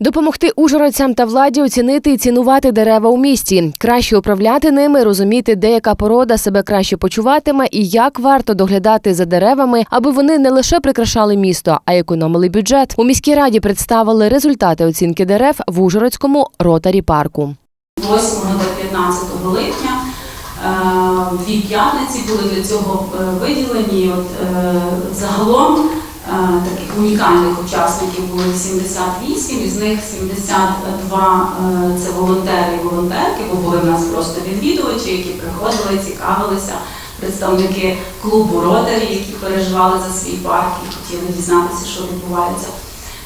Допомогти ужгородцям та владі оцінити і цінувати дерева у місті, краще управляти ними, розуміти, де яка порода себе краще почуватиме і як варто доглядати за деревами, аби вони не лише прикрашали місто, а й економили бюджет. У міській раді представили результати оцінки дерев в Ужгородському ротарі парку. 8 до 15 липня. Е, Дві п'ятниці були для цього е, виділені. От, е, загалом е, таких унікальних учасників було 78, із них 72 е, це волонтери і волонтерки, бо були в нас просто відвідувачі, які приходили, цікавилися, представники клубу Ротарі, які переживали за свій парк і хотіли дізнатися, що відбувається.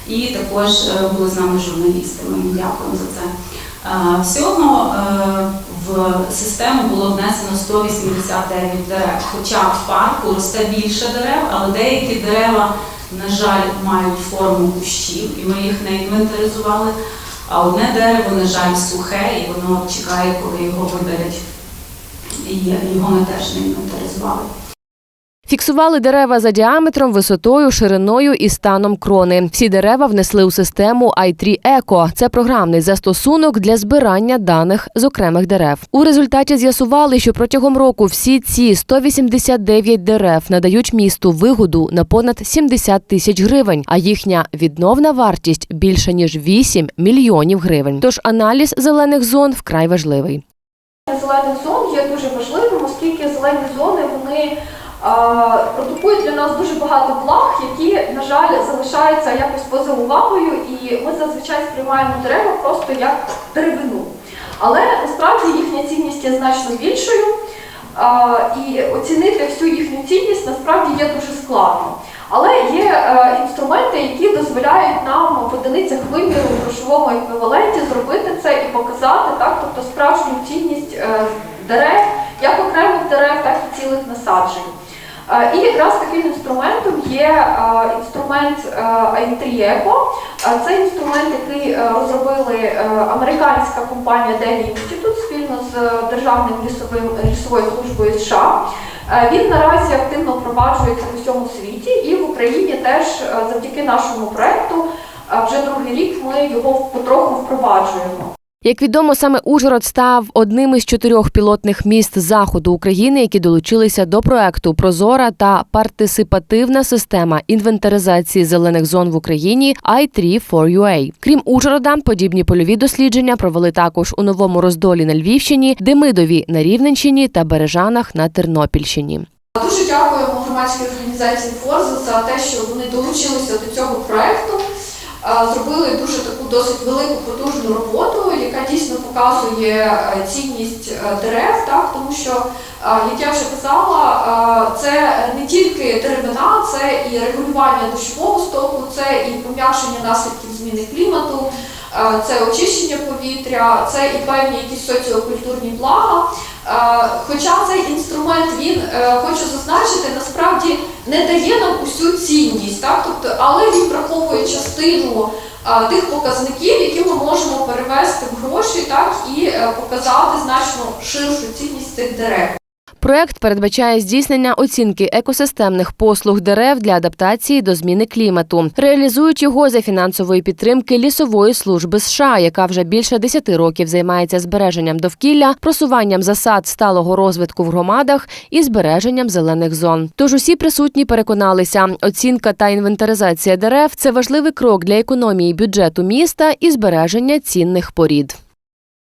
І також е, були з нами журналісти. Ми їм дякуємо за це. Е, Всього е, в систему було внесено 189 дерев. Хоча в парку росте більше дерев, але деякі дерева, на жаль, мають форму кущів, і ми їх не інвентаризували. А одне дерево, на жаль, сухе, і воно чекає, коли його виберуть. І його ми теж не інвентаризували. Фіксували дерева за діаметром, висотою, шириною і станом крони. Всі дерева внесли у систему i3 Eco. Це програмний застосунок для збирання даних з окремих дерев. У результаті з'ясували, що протягом року всі ці 189 дерев надають місту вигоду на понад 70 тисяч гривень, а їхня відновна вартість більше ніж 8 мільйонів гривень. Тож аналіз зелених зон вкрай важливий. зелених зон є дуже важливим, оскільки зелені зони вони продукують для нас дуже багато благ, які, на жаль, залишаються якось поза увагою, і ми зазвичай сприймаємо дерева просто як деревину. Але насправді їхня цінність є значно більшою, і оцінити всю їхню цінність насправді є дуже складно. Але є е, інструменти, які дозволяють нам в одиницях виміру в грошовому еквіваленті зробити це і показати так, тобто справжню цінність е, дерев, як окремих дерев, так і цілих насаджень. І якраз таким інструментом є інструмент е, i3 Eco. Е, Це інструмент, який розробили американська компанія Dell Institute спільно з Державним лісовим лісовою службою США. Він наразі активно впроваджується в усьому світі, і в Україні теж завдяки нашому проекту вже другий рік ми його потроху впроваджуємо. Як відомо, саме Ужгород став одним із чотирьох пілотних міст заходу України, які долучилися до проекту Прозора та партисипативна система інвентаризації зелених зон в Україні i3 for UA. Крім Ужгорода, подібні польові дослідження провели також у новому роздолі на Львівщині, Демидові на Рівненщині та Бережанах на Тернопільщині. Дуже дякуємо громадській організації Форза за те, що вони долучилися до цього проекту. Е, Зробили дуже таку досить велику потужну роботу, яка дійсно показує е, цінність е, дерев, так? Тому що, як я вже казала, це не тільки деревина, це і регулювання дощового стоку, це і пом'якшення наслідків зміни клімату, це очищення повітря, це і певні якісь соціокультурні блага. Е, Хоча цей інструмент він е, хочу зазначити, насправді не дає нам усю цінність, так тобто, але він враховує частину е, тих показників, які ми можемо перевести в гроші, так і е, показати значно ширшу цінність цих дерев. Проект передбачає здійснення оцінки екосистемних послуг дерев для адаптації до зміни клімату. Реалізують його за фінансової підтримки лісової служби США, яка вже більше 10 років займається збереженням довкілля, просуванням засад сталого розвитку в громадах і збереженням зелених зон. Тож усі присутні переконалися, оцінка та інвентаризація дерев це важливий крок для економії бюджету міста і збереження цінних порід.